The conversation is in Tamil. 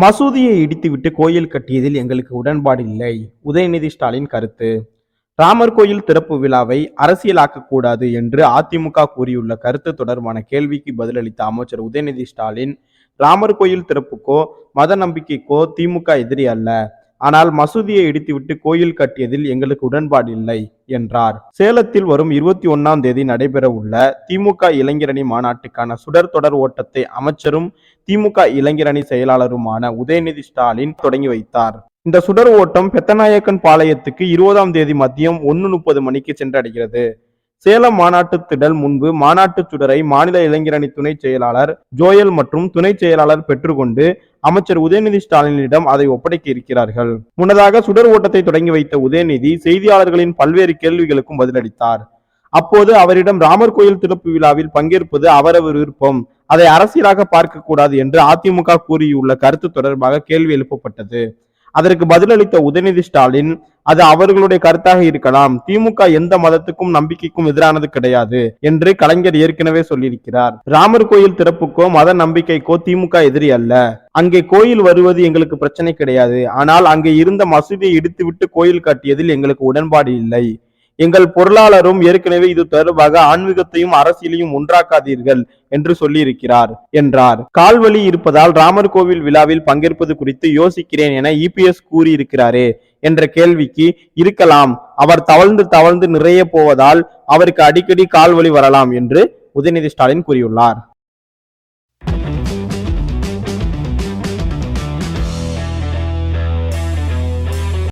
மசூதியை இடித்துவிட்டு கோயில் கட்டியதில் எங்களுக்கு உடன்பாடு இல்லை. உதயநிதி ஸ்டாலின் கருத்து. ராமர் கோயில் திறப்பு விழாவை அரசியலாக்கக்கூடாது என்று அதிமுக கூறியுள்ள கருத்து தொடர்பான கேள்விக்கு பதிலளித்த அமைச்சர் உதயநிதி ஸ்டாலின் ராமர் கோயில் திறப்புக்கோ மத நம்பிக்கைக்கோ திமுக எதிரி அல்ல. ஆனால் மசூதியை இடித்துவிட்டு கோயில் கட்டியதில் எங்களுக்கு உடன்பாடு இல்லை என்றார். சேலத்தில் வரும் இருபத்தி ஒன்னாம் தேதி நடைபெற உள்ள திமுக இளைஞரணி மாநாட்டுக்கான சுடர் தொடர் ஓட்டத்தை அமைச்சரும் திமுக இளைஞரணி செயலாளருமான உதயநிதி ஸ்டாலின் தொடங்கி வைத்தார். இந்த சுடர் ஓட்டம் பெத்தநாயக்கன் பாளையத்துக்கு இருபதாம் தேதி மதியம் ஒன்னு முப்பது மணிக்கு சென்றடைகிறது. சேலம் மாநாட்டு திடல் முன்பு மாநாட்டு சுடரை மாநில இளைஞரணி துணை செயலாளர் ஜோயல் மற்றும் துணை செயலாளர் பெற்றுக்கொண்டு அமைச்சர் உதயநிதி ஸ்டாலினிடம் அதை ஒப்படைக்க இருக்கிறார்கள். முன்னதாக சுடர் ஓட்டத்தை தொடங்கி வைத்த உதயநிதி செய்தியாளர்களின் பல்வேறு கேள்விகளுக்கும் பதிலளித்தார். அப்போது அவரிடம் ராமர் கோயில் திறப்பு விழாவில் பங்கேற்பது அவரவர் விருப்பம். அதை அரசியலாக பார்க்க கூடாது என்று அதிமுக கூறியுள்ள கருத்து தொடர்பாக கேள்வி எழுப்பப்பட்டது. அதற்கு பதிலளித்த உதயநிதி ஸ்டாலின் அது அவர்களுடைய கருத்தாக இருக்கலாம். திமுக எந்த மதத்துக்கும் நம்பிக்கைக்கும் எதிரானது கிடையாது என்று கலைஞர் ஏற்கனவே சொல்லியிருக்கிறார். ராமர் கோயில் திறப்புக்கோ மத நம்பிக்கைக்கோ திமுக எதிரி அல்ல. அங்கே கோயில் வருவது எங்களுக்கு பிரச்சனை கிடையாது. ஆனால் அங்கே இருந்த மசூதியை இடித்துவிட்டு கோயில் கட்டியதில் எங்களுக்கு உடன்பாடு இல்லை. எங்கள் பொருளாளரும் ஏற்கனவே இது தொடர்பாக ஆன்மீகத்தையும் அரசியலையும் ஒன்றாக்காதீர்கள் என்று சொல்லியிருக்கிறார் என்றார். கால்வழி இருப்பதால் ராமர் கோவில் விழாவில் பங்கேற்பது குறித்து யோசிக்கிறேன் என இபிஎஸ் கூறியிருக்கிறாரே என்ற கேள்விக்கு இருக்கலாம். அவர் தவழ்ந்து தவழ்ந்து நிறைய போவதால் அவருக்கு அடிக்கடி கால்வழி வரலாம் என்று உதயநிதி ஸ்டாலின் கூறியுள்ளார்.